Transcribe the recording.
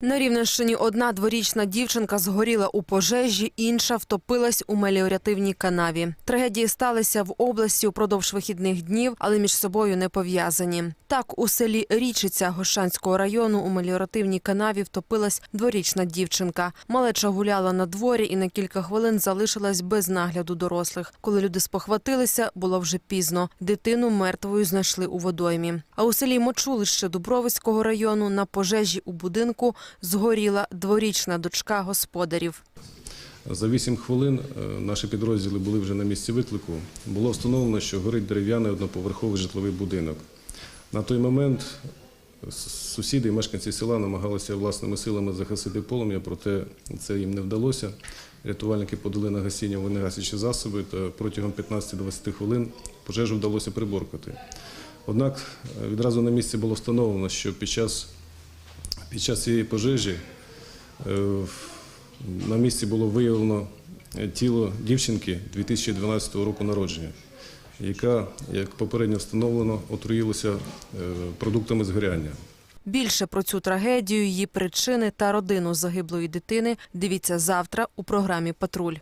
На Рівненщині одна дворічна дівчинка згоріла у пожежі, інша втопилась у меліоративній канаві. Трагедії сталися в області упродовж вихідних днів, але між собою не пов'язані. Так, у селі Річиця Гощанського району у меліоративній канаві втопилась дворічна дівчинка. Малеча гуляла на дворі і на кілька хвилин залишилась без нагляду дорослих. Коли люди спохватилися, було вже пізно. Дитину мертвою знайшли у водоймі. А у селі Мочулище Дубровицького району на пожежі у будинку згоріла дворічна дочка господарів. За 8 хвилин е, наші підрозділи були вже на місці виклику. Було встановлено, що горить дерев'яний одноповерховий житловий будинок. На той момент сусіди і мешканці села намагалися власними силами загасити полум'я, проте це їм не вдалося. Рятувальники подали на гасіння вогнегасячі засоби, та протягом 15-20 хвилин пожежу вдалося приборкати. Однак е, відразу на місці було встановлено, що під час, під час цієї пожежі е, на місці було виявлено е, тіло дівчинки 2012 року народження, яка, як попередньо встановлено, отруїлася е, продуктами згоряння. Більше про цю трагедію, її причини та родину загиблої дитини дивіться завтра у програмі Патруль.